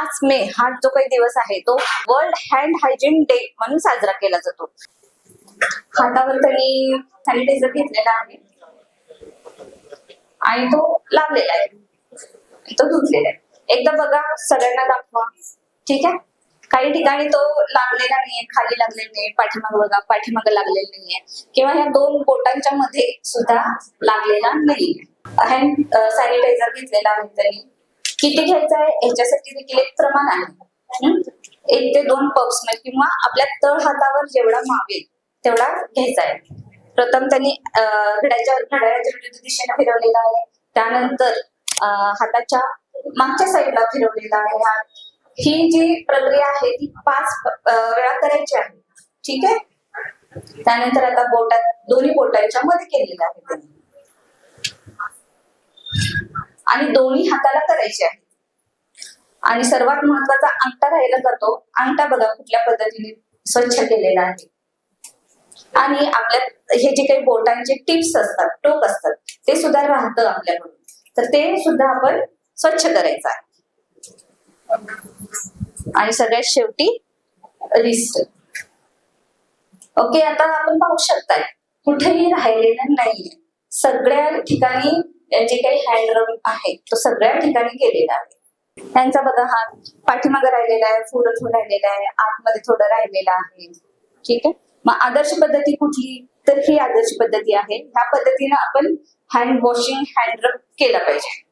पाच मे हा जो काही दिवस आहे तो वर्ल्ड हँड हायजीन डे म्हणून साजरा केला जातो. हातावर त्यांनी सॅनिटायझर घेतलेला आहे. आणि तो लावलेला आहे. तो धुतलेला आहे. एकदा बघा सगळ्यांना दाखवा. ठीक आहे? काही ठिकाणी तो लागलेला नाहीये खाली लागलेला नाहीये पाठीमाग बघा पाठीमाग लागलेला नाहीये. किंवा ह्या दोन बोटांच्या मध्ये सुद्धा लागलेला नाहीये. हँड सॅनिटायझर घेतलेला आहे त्यांनी. किती घ्यायचं आहे याच्यासाठी देखील एक प्रमाण आहे. एक ते दोन पप्स म्हणजे किंवा आपल्या तळ हातावर जेवढा मावेल तेवढा घ्यायचा आहे. प्रथम त्यांनी घड्याच्या विरुद्ध दिशेने फिरवलेला आहे. त्यानंतर हाताच्या मागच्या साईडला फिरवलेला आहे. हात ही जी प्रक्रिया आहे ती पाच वेळा करायची आहे. ठीक आहे? त्यानंतर आता बोटात दोन्ही बोटांच्या मध्ये केलेलं आहे त्यांनी आणि दोन्ही हाताला करायचे आहे आणि सर्वात महत्त्वाचा अंगठा राहिला जातो अंगठा बघा कुठल्या पद्धतीने स्वच्छ केलेला आहे. आणि आपल्या हे जे काही बोटांचे टिप्स असतात टोक असतात ते सुद्धा राहतं आपल्याकडून. तर ते सुद्धा आपण स्वच्छ करायचं आहे. आणि सगळ्यात शेवटी रिस्ट. ओके आता आपण पाहू शकताय कुठेही राहिलेलं नाहीये. सगळ्या ठिकाणी जे काही हँडरम आहे तो सगळ्या ठिकाणी केलेला आहे. त्यांचा बघा हा पाठीमागे राहिलेला आहे पुढं थोडं राहिलेला आहे आतमध्ये थोडं राहिलेलं आहे. ठीक आहे? मग आदर्श पद्धती कुठली? तर ही आदर्श पद्धती आहे. ह्या पद्धतीनं आपण हँड वॉशिंग हँड रब पाहिजे.